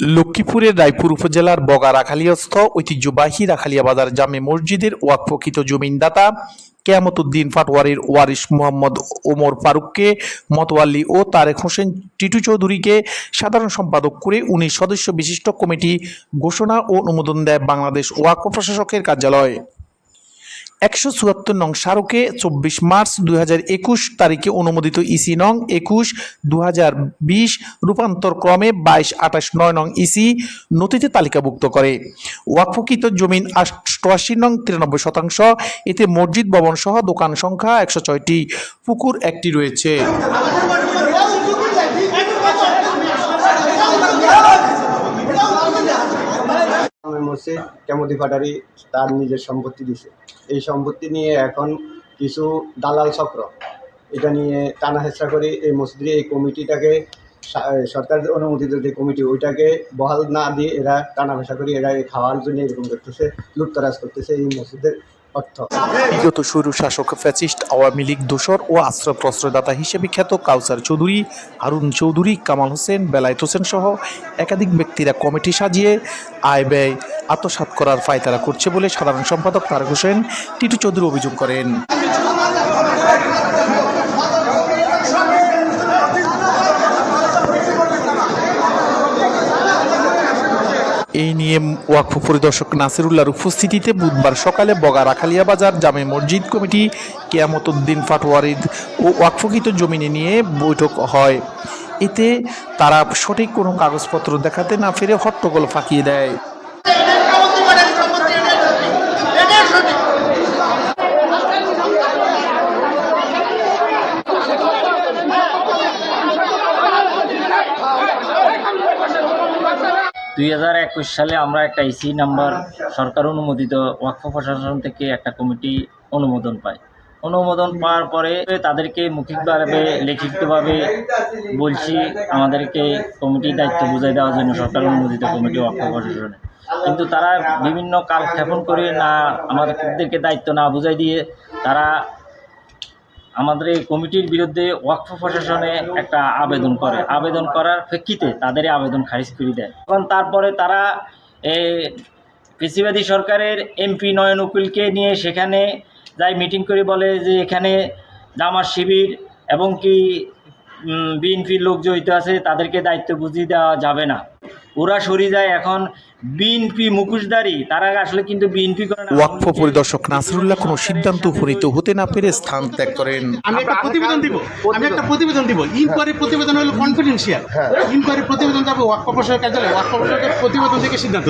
লক্ষ্মীপুরের রায়পুর উপজেলার বগা রাখালিয়াস্থ ঐতিহ্যবাহী রাখালিয়া বাজার জামে মসজিদের ওয়াকফকৃত জমিনদাতা কেয়ামতুদ্দিন ফাটওয়ারির ওয়ারিশ মোহাম্মদ ওমর ফারুককে মতওয়াল্লি ও তারেক হোসেন টিটু চৌধুরীকে সাধারণ সম্পাদক করে উনিশ সদস্য বিশিষ্ট কমিটি ঘোষণা ও অনুমোদন দেয় বাংলাদেশ ওয়াকফ প্রশাসকের কার্যালয়। একশো চুয়াত্তর নং স্মারকে চব্বিশ মার্চ হাজার একুশ তারিখে অনুমোদিত ইসি নং একুশ দু রূপান্তর ক্রমে বাইশ আঠাশ নয় নং ইসি নথিতে তালিকাভুক্ত করে। ওয়াকফকৃত জমিন অষ্টআশি নং তিরানব্বই শতাংশ, এতে মসজিদ ভবন সহ দোকান সংখ্যা একশো ছয়টি, পুকুর একটি রয়েছে। আমি কেমদি ফাটারি তার নিজের সম্পত্তি দিছে। এই সম্পত্তি নিয়ে এখন কিছু দালাল চক্র। এটা নিয়ে টানা হেঁচড়া করে এই মসজিদের এই কমিটিটাকে সরকারের অনুমোদিত যে কমিটি, ওইটাকে বহাল না দিয়ে এরা টানা ভেসা করে এরা এই খাওয়ার জন্য এরকম করতেছে, লুটতরাজ করতেছে এই মসজিদের অর্থ। বিগত স্বৈর শাসক ফ্যাসিস্ট আওয়ামী লীগ দোসর ও আশ্রয় প্রশ্রয়দাতা হিসেবে খ্যাত কাউসার চৌধুরী, হারুন চৌধুরী, কামাল হোসেন, বেলায়েত হোসেন সহ একাধিক ব্যক্তিরা কমিটি সাজিয়ে আয় ব্যয় আত্মসাৎ করার ফায়তারা করছে বলে সাধারণ সম্পাদক তারক হোসেন, টিটু চৌধুরী অভিযোগ করেন। এই নিয়ে ওয়াকফ পরিদর্শক নাসিরুল্লাহর উপস্থিতিতে বুধবার সকালে বগা রাখালিয়া বাজার জামে মসজিদ কমিটি কেয়ামত উদ্দিন ফাটওয়ারিদ ও ওয়াকফকৃত জমিনে নিয়ে বৈঠক হয়। এতে তারা সঠিক কোনো কাগজপত্র দেখাতে না ফিরে হট্টগোল ফাঁকিয়ে দেয়। দুই হাজার একুশ সালে আমরা একটা ইসি নাম্বার সরকার অনুমোদিত ওয়াকফ প্রশাসন থেকে একটা কমিটি অনুমোদন পাই। অনুমোদন পাওয়ার পরে তাদেরকে মৌখিকভাবে, লিখিতভাবে বলছি, আমাদেরকে কমিটির দায়িত্ব বুঝাই দেওয়ার জন্য সরকার অনুমোদিত কমিটি ওয়াকফ প্রশাসনে। কিন্তু তারা বিভিন্ন কালক্ষেপণ করে না, আমাদেরকে দায়িত্ব না বুঝাই দিয়ে তারা আমাদের এই কমিটির বিরুদ্ধে ওয়াকফ প্রশাসনে একটা আবেদন করে। আবেদন করার প্রেক্ষিতে তাদের আবেদন খারিজ করে দেয়। তখন তারপরে তারা কৃষিবাদী সরকারের এমপি নয়ন উকিলকে নিয়ে সেখানে যাই মিটিং করে বলে যে এখানে জামার শিবির এবং কি বিএনপির লোক জড়িত আছে, তাদেরকে দায়িত্ব বুঝিয়ে দেওয়া যাবে না। ওরা সরি যায় এখন বিএনপি মুখোশধারী তারা আসলে কিন্তু বিএনপি করে না। ওয়াকফ পরিদর্শক নাসিরুল্লাহ কোনো সিদ্ধান্ত উপনীত হতে না পেরে স্থান ত্যাগ করেন। আমি একটা প্রতিবেদন দিব আমি একটা প্রতিবেদন দিব। ইনকোয়ারি প্রতিবেদন হলো কনফিডেন্সিয়াল ইনকোয়ারি প্রতিবেদন যাবে ওয়াকফ প্রশাসনের কার্যালয়ে ওয়াকফ প্রশাসনের প্রতিবেদন থেকে সিদ্ধান্ত।